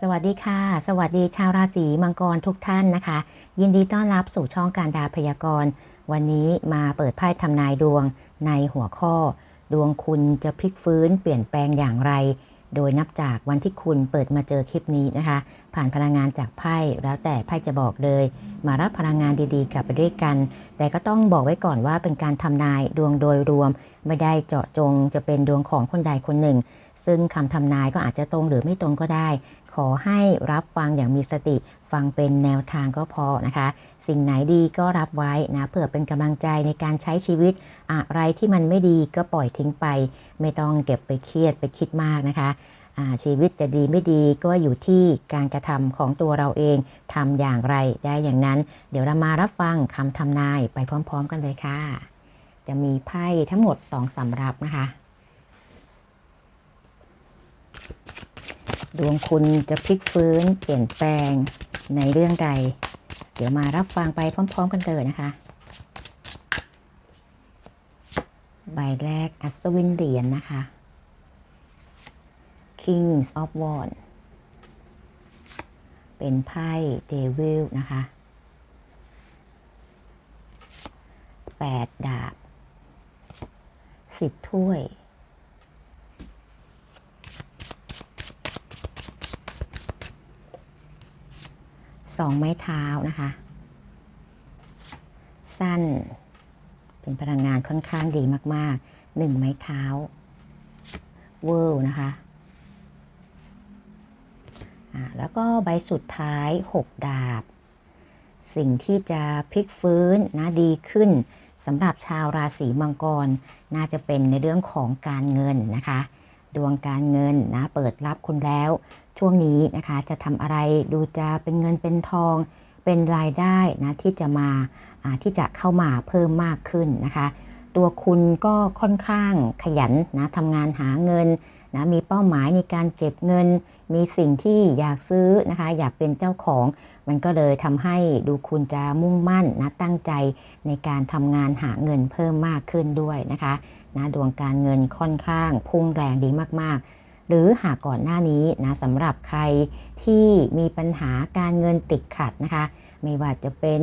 สวัสดีค่ะ สวัสดีชาวราศีมังกรทุกท่านนะคะ ยินดีต้อนรับสู่ช่องการดาพยากรณ์ วันนี้มาเปิดไพ่ทำนายดวงในหัวข้อ ดวงคุณจะพลิกฟื้นเปลี่ยนแปลงอย่างไร โดยนับจากวันที่คุณเปิดมาเจอคลิปนี้นะคะ ผ่านพลังงานจากไพ่แล้วแต่ไพ่จะบอกเลย มารับพลังงานดีๆกลับไปด้วยกัน แต่ก็ต้องบอกไว้ก่อนว่าเป็นการทำนายดวงโดยรวม ไม่ได้เจาะจงจะเป็นดวงของคนใดคนหนึ่งซึ่งคำทำนายก็อาจจะตรงหรือไม่ตรงก็ได้ ขอให้รับฟังอย่างมีสติ ฟังเป็นแนวทางก็พอนะคะ สิ่งไหนดีก็รับไว้นะเพื่อเป็นกำลังใจในการใช้ชีวิต อะไรที่มันไม่ดีก็ปล่อยทิ้งไป ไม่ต้องเก็บไปเครียดไปคิดมากนะคะชีวิตจะดีไม่ดีก็อยู่ที่การกระทำของตัวเราเองทำอย่างไรได้อย่างนั้น เดี๋ยวเรามารับฟังคำทำนายไปพร้อม ๆ กันเลยค่ะ จะมีไพ่ทั้งหมดสองสำรับนะคะ ดวงคุณจะพลิกฟื้นเปลี่ยนแปลงในเรื่องใด เดี๋ยวมารับฟังไปพร้อม ๆ กันเลยนะคะ ใบแรกอัศวินเหรียญนนะคะ Kings of Wands เป็นไพ่เดวิลนะคะแปดดาบสิบถ้วย สองไม้เท้านะคะ สั้น เป็นพลังงานค่อนข้างดีมากๆหนึ่งไม้เท้า เวิร์นะคะอ่าแล้วก็ใบสุดท้าย 6 ดาบ สิ่งที่จะพลิกฟื้นนะดีขึ้นสำหรับชาวราศีมังกร น่าจะเป็นในเรื่องของการเงินนะคะ ดวงการเงินนะเปิดรับคุณแล้ว ช่วงนี้นะคะจะทำอะไรดูจะเป็นเงินเป็นทอง เป็นรายได้นะที่จะมาที่จะเข้ามาเพิ่มมากขึ้นนะคะ ตัวคุณก็ค่อนข้างขยันนะทำงานหาเงินนะมีเป้าหมายในการเก็บเงิน มีสิ่งที่อยากซื้อนะคะ อยากเป็นเจ้าของ มันก็เลยทำให้ดูคุณจะมุ่งมั่นนะตั้งใจในการทำงานหาเงินเพิ่มมากขึ้นด้วยนะคะนะดวงการเงินค่อนข้างพุ่งแรงดีมากๆ หรือหากก่อนหน้านี้นะสำหรับใครที่มีปัญหาการเงินติดขัดนะคะ ไม่ว่าจะเป็น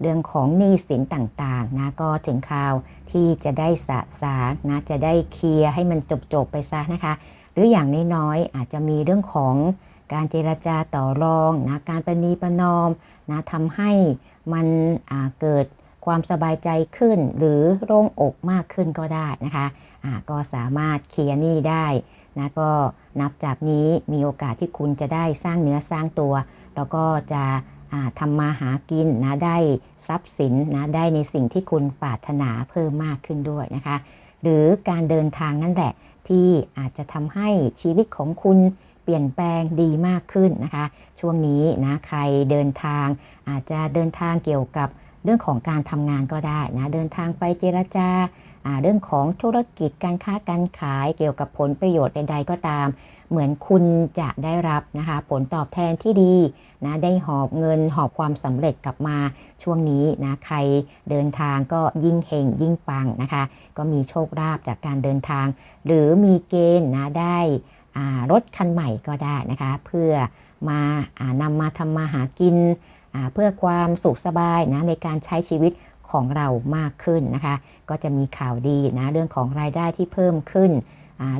เรื่องของหนี้สินต่างๆนะก็ถึงคราวที่จะได้สะสางนะจะได้เคลียร์ให้มันจบๆไปซะนะคะ หรืออย่างน้อยๆอาจจะมีเรื่องของการเจรจาต่อรองนะการประนีประนอมนะทำให้มันเกิดความสบายใจขึ้น หรือโล่งอกมากขึ้นก็ได้นะคะะก็สามารถเคลียร์หนี้ได้ นะก็นับจากนี้มีโอกาสที่คุณจะได้สร้างเนื้อสร้างตัว แล้วก็จะทำมาหากินนะได้ทรัพย์สินนะได้ในสิ่งที่คุณปรารถนาเพิ่มมากขึ้นด้วยนะคะ หรือการเดินทางนั่นแหละที่อาจจะทำให้ชีวิตของคุณเปลี่ยนแปลงดีมากขึ้นนะคะ ช่วงนี้นะใครเดินทาง อาจจะเดินทางเกี่ยวกับเรื่องของการทำงานก็ได้นะเดินทางไปเจรจา เรื่องของธุรกิจการค้าการขายเกี่ยวกับผลประโยชน์ใด ๆ ก็ตาม เหมือนคุณจะได้รับนะคะ ผลตอบแทนที่ดีนะได้หอบเงินหอบความสำเร็จกลับมาช่วงนี้นะใครเดินทางก็ยิ่งเฮงยิ่งปังนะคะ ก็มีโชคลาภจากการเดินทาง หรือมีเกณฑ์นะได้รถคันใหม่ก็ได้นะคะ เพื่อมานำมาทำมาหากินเพื่อความสุขสบายนะในการใช้ชีวิตของเรามากขึ้นนะคะ ก็จะมีข่าวดีนะเรื่องของรายได้ที่เพิ่มขึ้น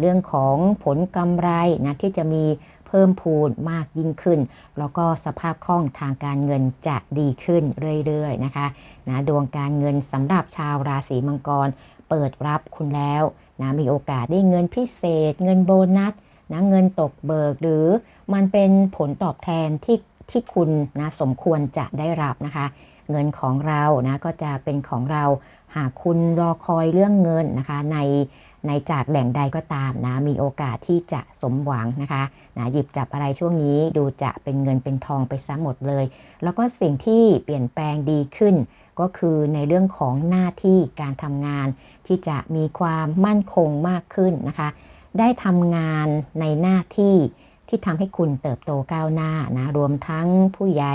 เรื่องของผลกำไรนะที่จะมีเพิ่มพูนมากยิ่งขึ้น แล้วก็สภาพคล่องทางการเงินจะดีขึ้นเรื่อยๆนะคะนะดวงการเงินสำหรับชาวราศีมังกร เปิดรับคุณแล้วนะมีโอกาสได้เงินพิเศษ เงินโบนัสนะเงินตกเบิกหรือมันเป็นผลตอบแทนที่ที่คุณนะสมควรจะได้รับนะคะ เงินของเรานะก็จะเป็นของเรา หากคุณรอคอยเรื่องเงินนะคะ ในในจากแหล่งใดก็ตามนะมีโอกาสที่จะสมหวังนะคะนะหยิบจับอะไรช่วงนี้ดูจะเป็นเงินเป็นทองไปซะหมดเลย แล้วก็สิ่งที่เปลี่ยนแปลงดีขึ้น ก็คือในเรื่องของหน้าที่การทำงาน ที่จะมีความมั่นคงมากขึ้นนะคะ ได้ทำงานในหน้าที่ที่ทำให้คุณเติบโตก้าวหน้านะรวมทั้งผู้ใหญ่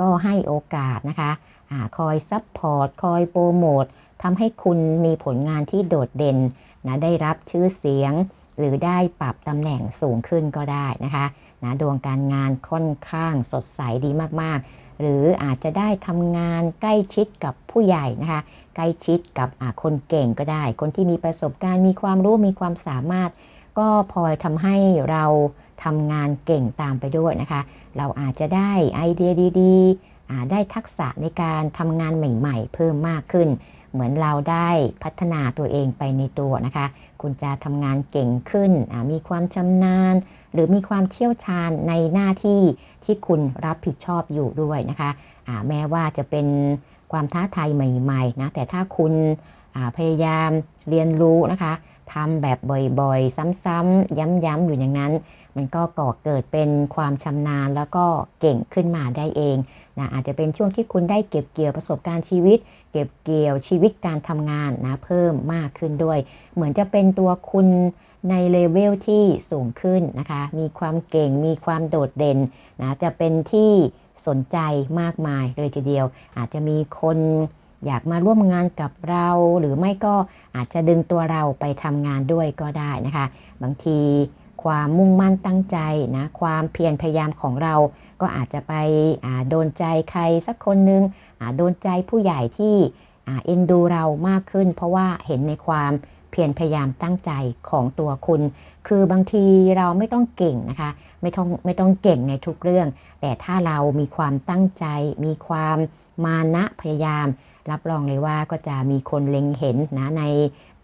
ก็ให้โอกาสนะคะอะคอยซัพพอร์ตคอยโปรโมท ทำให้คุณมีผลงานที่โดดเด่นนะได้รับชื่อเสียง หรือได้ปรับตำแหน่งสูงขึ้นก็ได้นะคะนะดวงการงานค่อนข้างสดใสดีมากๆ หรืออาจจะได้ทำงานใกล้ชิดกับผู้ใหญ่นะคะ ใกล้ชิดกับคนเก่งก็ได้ คนที่มีประสบการณ์มีความรู้มีความสามารถ ก็พลอยทำให้เราทำงานเก่งตามไปด้วยนะคะ เราอาจจะได้ไอเดียดี ๆ ได้ทักษะในการทำงานใหม่ ๆ เพิ่มมากขึ้น เหมือนเราได้พัฒนาตัวเองไปในตัวนะคะ คุณจะทำงานเก่งขึ้น มีความชำนาญ หรือมีความเชี่ยวชาญในหน้าที่ที่คุณรับผิดชอบอยู่ด้วยนะคะะแม้ว่าจะเป็นความท้าทายใหม่ๆนะแต่ถ้าคุณพยายามเรียนรู้นะคะทำแบบบ่อยๆ ซ้ำๆย้ำๆอยู่อย่างนั้น มันก็ก่อเกิดเป็นความชำนาญแล้วก็เก่งขึ้นมาได้เองนะอาจจะเป็นช่วงที่คุณได้เก็บเกี่ยวประสบการณ์ชีวิต เก็บเกี่ยวชีวิตการทำงานนะเพิ่มมากขึ้นด้วย เหมือนจะเป็นตัวคุณในเลเวลที่สูงขึ้นนะคะ มีความเก่ง มีความโดดเด่นนะจะเป็นที่สนใจมากมายเลยทีเดียว อาจจะมีคนอยากมาร่วมงานกับเรา หรือไม่ก็อาจจะดึงตัวเราไปทำงานด้วยก็ได้นะคะ บางที ความมุ่งมั่นตั้งใจนะความเพียรพยายามของเรา ก็อาจจะไปโดนใจใครสักคนนึงโดนใจผู้ใหญ่ที่เอ็นดูเรามากขึ้น เพราะว่าเห็นในความเพียรพยายามตั้งใจของตัวคุณ คือบางทีเราไม่ต้องเก่งนะคะ ไม่ต้องไม่ต้องเก่งในทุกเรื่อง แต่ถ้าเรามีความตั้งใจ มีความมานะพยายาม รับรองเลยว่าก็จะมีคนเล็งเห็นนะใน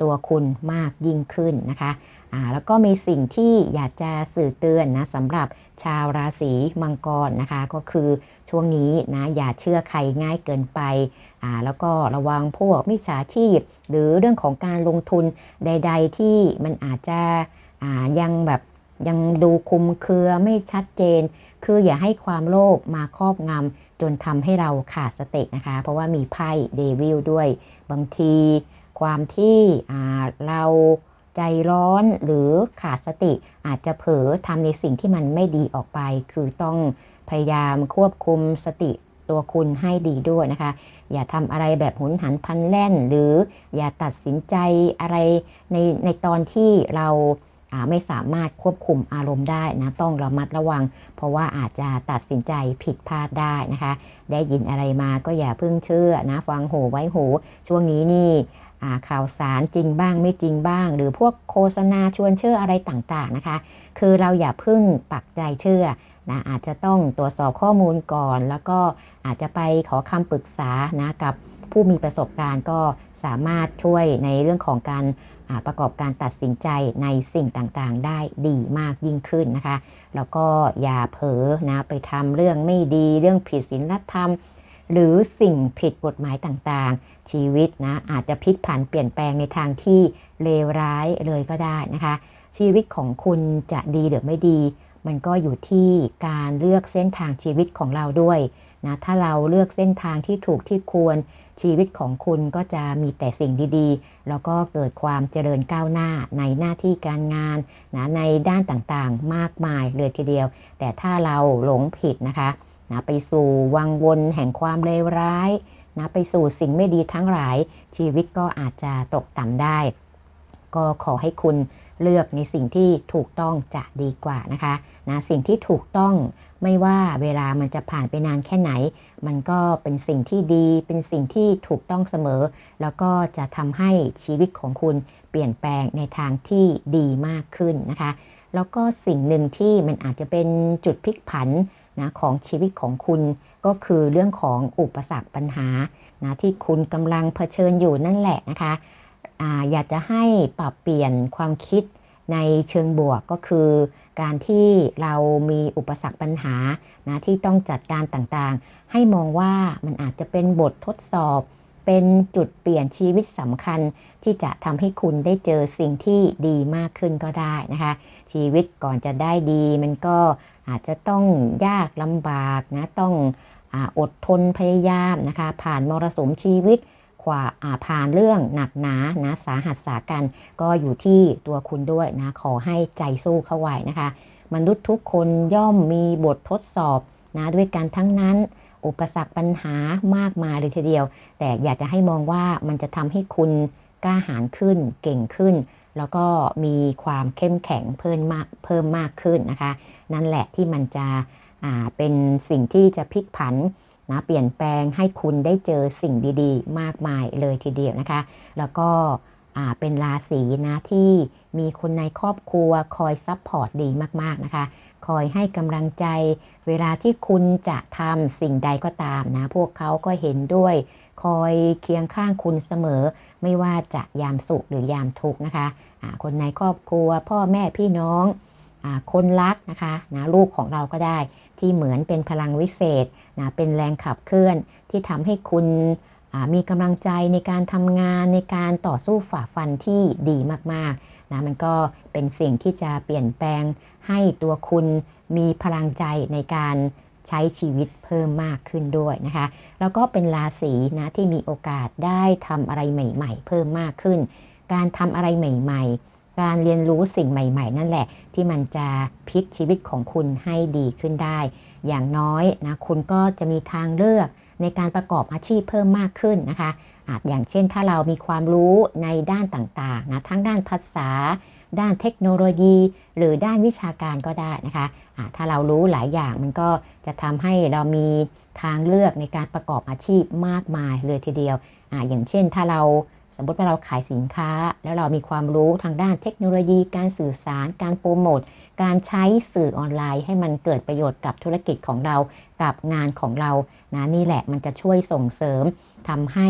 ตัวคุณมากยิ่งขึ้นนะคะแล้วก็มีสิ่งที่อยากจะสื่อเตือนนะสำหรับชาวราศีมังกรนะคะ ก็คือช่วงนี้นะอย่าเชื่อใครง่ายเกินไปแล้วก็ระวังพวกมิจฉาชีพ หรือเรื่องของการลงทุนใด ๆ ที่มันอาจจะยังแบบยังดูคุมเครือไม่ชัดเจน คืออย่าให้ความโลภมาครอบงำจนทำให้เราขาดสตินะคะ เพราะว่ามีไพ่เดวิลด้วย บางที ความที่เราใจร้อนหรือขาดสติอาจจะเผลอทำในสิ่งที่มันไม่ดีออกไป คือต้องพยายามควบคุมสติตัวคุณให้ดีด้วยนะคะ อย่าทำอะไรแบบหุนหันพันแล่น หรืออย่าตัดสินใจอะไรในในตอนที่เราไม่สามารถควบคุมอารมณ์ได้นะต้องระมัดระวัง เพราะว่าอาจจะตัดสินใจผิดพลาดได้นะคะ ได้ยินอะไรมาก็อย่าเพิ่งเชื่อนะฟังหูไว้หู ช่วงนี้นี่ ข่าวสารจริงบ้างไม่จริงบ้าง หรือพวกโฆษณาชวนเชื่ออะไรต่างๆนะคะ คือเราอย่าพึ่งปักใจเชื่อนะอาจจะต้องตรวจสอบข้อมูลก่อน แล้วก็อาจจะไปขอคำปรึกษานะกับผู้มีประสบการณ์ก็สามารถช่วยในเรื่องของการประกอบการตัดสินใจในสิ่งต่างๆ ได้ดีมากยิ่งขึ้นนะคะ แล้วก็อย่าเผลอนะไปทำเรื่องไม่ดีเรื่องผิดศีลธรรม หรือสิ่งผิดกฎหมายต่างๆ ชีวิตนะอาจจะพลิกผันเปลี่ยนแปลงในทางที่เลวร้ายเลยก็ได้นะคะ ชีวิตของคุณจะดีหรือไม่ดี มันก็อยู่ที่การเลือกเส้นทางชีวิตของเราด้วยนะถ้าเราเลือกเส้นทางที่ถูกที่ควร ชีวิตของคุณก็จะมีแต่สิ่งดีๆ แล้วก็เกิดความเจริญก้าวหน้าในหน้าที่การงานนะในด้านต่างๆ มากมายเลยทีเดียว แต่ถ้าเราหลงผิดนะคะ นะไปสู่วังวนแห่งความเลวร้ายนะไปสู่สิ่งไม่ดีทั้งหลาย ชีวิตก็อาจจะตกต่ำได้ ก็ขอให้คุณเลือกในสิ่งที่ถูกต้องจะดีกว่านะคะนะสิ่งที่ถูกต้องไม่ว่าเวลามันจะผ่านไปนานแค่ไหน มันก็เป็นสิ่งที่ดี เป็นสิ่งที่ถูกต้องเสมอ แล้วก็จะทำให้ชีวิตของคุณเปลี่ยนแปลงในทางที่ดีมากขึ้นนะคะ แล้วก็สิ่งหนึ่งที่มันอาจจะเป็นจุดพลิกผัน นะของชีวิตของคุณก็คือเรื่องของอุปสรรคปัญหานะที่คุณกำลังเผชิญอยู่นั่นแหละนะคะออยากจะให้ปรับเปลี่ยนความคิดในเชิงบวกก็คือ การที่เรามีอุปสรรคปัญหานะที่ต้องจัดการต่างๆ ให้มองว่ามันอาจจะเป็นบททดสอบ เป็นจุดเปลี่ยนชีวิตสำคัญที่จะทำให้คุณได้เจอสิ่งที่ดีมากขึ้นก็ได้นะคะ ชีวิตก่อนจะได้ดี มันก็อาจจะต้องยากลำบากนะต้องออดทนพยายามนะคะ ผ่านมรสุมชีวิตขวาผ่านเรื่องหนักหนานะสาหัสสากันก็อยู่ที่ตัวคุณด้วยนะขอให้ใจสู้เข้าไว้นะคะ มนุษย์ทุกคนย่อมมีบททดสอบนะด้วยกันทั้งนั้น อุปสรรคปัญหามากมายเลยทีเดียว แต่อยากจะให้มองว่ามันจะทำให้คุณกล้าหาญขึ้นเก่งขึ้น แล้วก็มีความเข้มแข็งเพิ่มมากเพิ่มมากขึ้นนะคะ นั่นแหละที่มันจะเป็นสิ่งที่จะพลิกผันนะเปลี่ยนแปลงให้คุณได้เจอสิ่งดีๆ มากมายเลยทีเดียวนะคะ แล้วก็เป็นราศีนะที่มีคนในครอบครัวคอยซัพพอร์ตดีมากๆนะคะ คอยให้กำลังใจ เวลาที่คุณจะทำสิ่งใดก็ตามนะ พวกเขาก็เห็นด้วย คอยเคียงข้างคุณเสมอ ไม่ว่าจะยามสุขหรือยามทุกข์นะคะะคนในครอบครัว พ่อแม่พี่น้องอคนรักนะคะนะลูกของเราก็ได้ที่เหมือนเป็นพลังวิเศษนะเป็นแรงขับเคลื่อนที่ทำให้คุณมีกำลังใจในการทำงานในการต่อสู้ฝ่าฟันที่ดีมากๆนะมันก็เป็นสิ่งที่จะเปลี่ยนแปลง ให้ตัวคุณมีพลังใจในการใช้ชีวิตเพิ่มมากขึ้นด้วยนะคะ แล้วก็เป็นราศีนะที่มีโอกาสได้ทำอะไรใหม่ ๆ เพิ่มมากขึ้น การทำอะไรใหม่ ๆ การเรียนรู้สิ่งใหม่ ๆ นั่นแหละ ที่มันจะพลิกชีวิตของคุณให้ดีขึ้นได้ อย่างน้อยนะคุณก็จะมีทางเลือกในการประกอบอาชีพเพิ่มมากขึ้นนะคะอาจอย่างเช่นถ้าเรามีความรู้ในด้านต่างๆนะทั้งด้านภาษา ด้านเทคโนโลยี หรือด้านวิชาการก็ได้นะคะะถ้าเรารู้หลายอย่างมันก็จะทำให้เรามีทางเลือกในการประกอบอาชีพมากมายเลยทีเดียวออย่างเช่นถ้าเราสมมติว่าเราขายสินค้า แล้วเรามีความรู้ทางด้านเทคโนโลยี การสื่อสาร การโปรโมท การใช้สื่อออนไลน์ ให้มันเกิดประโยชน์กับธุรกิจของเรา กับงานของเรานะนี่แหละมันจะช่วยส่งเสริมทำให้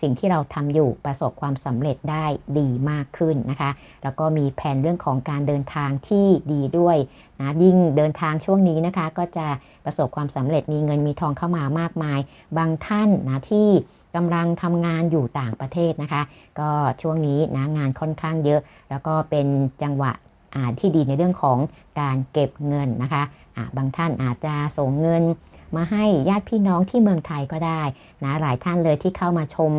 สิ่งที่เราทำอยู่ประสบความสำเร็จได้ดีมากขึ้นนะคะ แล้วก็มีแผนเรื่องของการเดินทางที่ดีด้วยนะยิ่งเดินทางช่วงนี้นะคะ ก็จะประสบความสำเร็จมีเงินมีทองเข้ามามากมาย บางท่านนะที่กำลังทำงานอยู่ต่างประเทศนะคะ ก็ช่วงนี้นะงานค่อนข้างเยอะ แล้วก็เป็นจังหวะที่ดีในเรื่องของการเก็บเงินนะคะะบางท่านอาจจะส่งเงิน มาให้ญาติพี่น้องที่เมืองไทยก็ได้นะหลายท่านเลยที่เข้ามาชม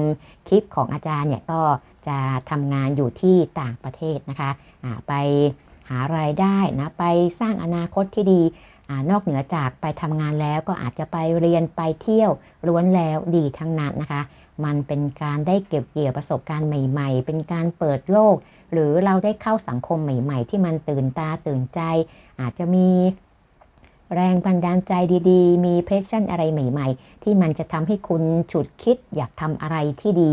คลิปของอาจารย์เนี่ยก็จะทำงานอยู่ที่ต่างประเทศนะคะะไปหารายได้นะไปสร้างอนาคตที่ดีอนอกเหนือจากไปทำงานแล้วก็อาจจะไปเรียนไปเที่ยวล้วนแล้วดีทั้งนั้นนะคะ มันเป็นการได้เก็บเกี่ยวประสบการณ์ใหม่ ๆ เป็นการเปิดโลก หรือเราได้เข้าสังคมใหม่ ๆ ที่มันตื่นตาตื่นใจ อาจจะมี แรงบันดาลใจดีๆ มีเพรสชั่นอะไรใหม่ ๆ ที่มันจะทำให้คุณฉุดคิดอยากทำอะไรที่ดี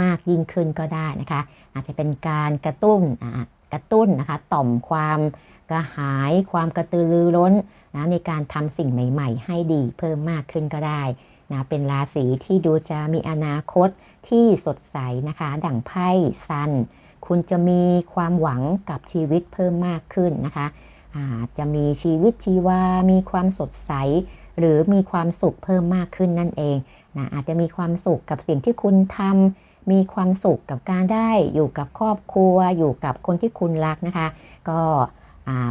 มากยิ่งขึ้นก็ได้นะคะ อาจจะเป็นการกระตุ้นกระตุ้นนะคะ ต่อมความกระหายความกระตือรือร้นนะในการทำสิ่งใหม่ ๆ ให้ดีเพิ่มมากขึ้นก็ได้นะเป็นราศีที่ดูจะมีอนาคตที่สดใสนะคะ ดั่งไพ่ซัน คุณจะมีความหวังกับชีวิตเพิ่มมากขึ้นนะคะ จจะมีชีวิตชีวา มีความสดใส หรือมีความสุขเพิ่มมากขึ้นนั่นเองนะอาจจะมีความสุขกับสิ่งที่คุณทำมีความสุขกับการได้อยู่กับครอบครัว อยู่กับคนที่คุณรักนะคะ ก็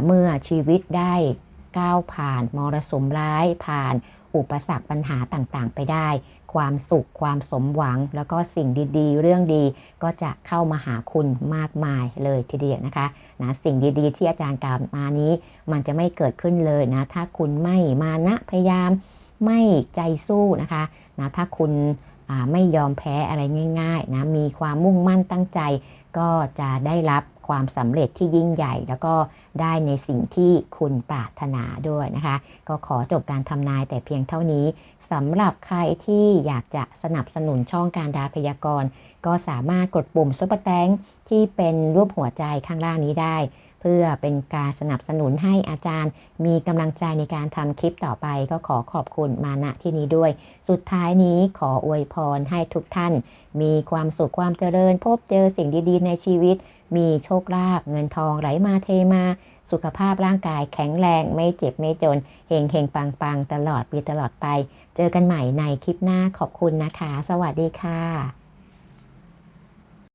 เมื่อชีวิตได้ก้าวผ่านมรสุมร้ายผ่านอุปสรรคปัญหาต่างๆ ไปได้ ความสุข ความสมหวัง แล้วก็สิ่งดีๆ เรื่องดีก็จะเข้ามาหาคุณมากมายเลยทีเดียวนะคะนะสิ่งดีๆ ที่อาจารย์กล่าวมานี้ มันจะไม่เกิดขึ้นเลยนะ ถ้าคุณไม่มานะพยายาม ไม่ใจสู้นะคะนะถ้าคุณไม่ยอมแพ้อะไรง่ายๆนะมีความมุ่งมั่นตั้งใจ ก็จะได้รับความสำเร็จที่ยิ่งใหญ่แล้วก็ ได้ในสิ่งที่คุณปรารถนาด้วยนะคะ ก็ขอจบการทำนายแต่เพียงเท่านี้สำหรับใครที่อยากจะสนับสนุนช่องการดาพยากรณ์ ก็สามารถกดปุ่มซุปเปอร์แตงที่เป็นรูปหัวใจข้างล่างนี้ได้ เพื่อเป็นการสนับสนุนให้อาจารย์ มีกำลังใจในการทำคลิปต่อไป ก็ขอขอบคุณมาณที่นี้ด้วย สุดท้ายนี้ขออวยพรให้ทุกท่าน มีความสุขความเจริญพบเจอสิ่งดีๆ ในชีวิต มีโชคลาภเงินทองไหลมาเทมา สุขภาพร่างกายแข็งแรงไม่เจ็บไม่จนเฮงเฮงปังปังตลอดปีตลอดไป เจอกันใหม่ในคลิปหน้าขอบคุณนะคะ สวัสดีค่ะ